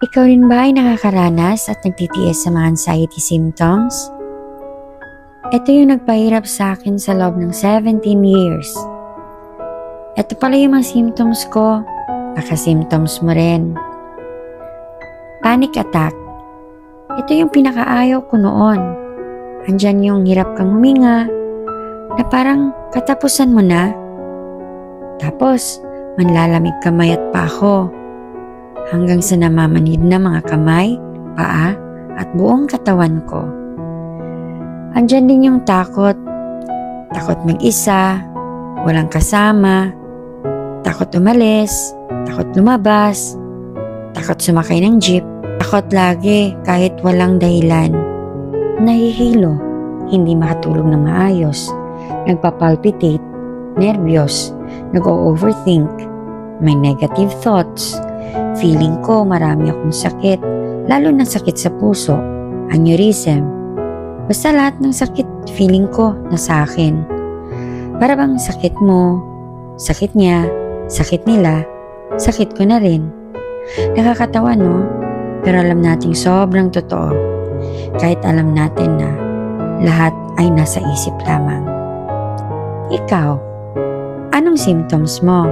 Ikaw rin ba ay nakakaranas at nagtitiis sa mga anxiety symptoms? Ito yung nagpahirap sa akin sa loob ng 17 years. Ito pala yung mga symptoms ko, baka symptoms mo rin. Panic attack. Ito yung pinakaayaw ko noon. Andyan yung hirap kang huminga, na parang katapusan mo na. Tapos, manlalamig kamay at pa ako. Hanggang sa namamanid na mga kamay, paa, at buong katawan ko. Andyan din yung takot. Takot mag-isa, walang kasama, takot umalis, takot lumabas, takot sumakay ng jeep, takot lagi kahit walang dahilan. Nahihilo, hindi makatulog ng maayos, nagpapalpitate, nervyos, nag-overthink, may negative thoughts, feeling ko marami akong sakit, lalo na sakit sa puso, aneurysm, Basta lahat ng sakit, feeling ko na sa akin. Para bang sakit mo, sakit niya, sakit nila, sakit ko na rin. Nakakatawa no? Pero alam nating sobrang totoo. Kahit alam natin na lahat ay nasa isip lamang. Ikaw, anong symptoms mo?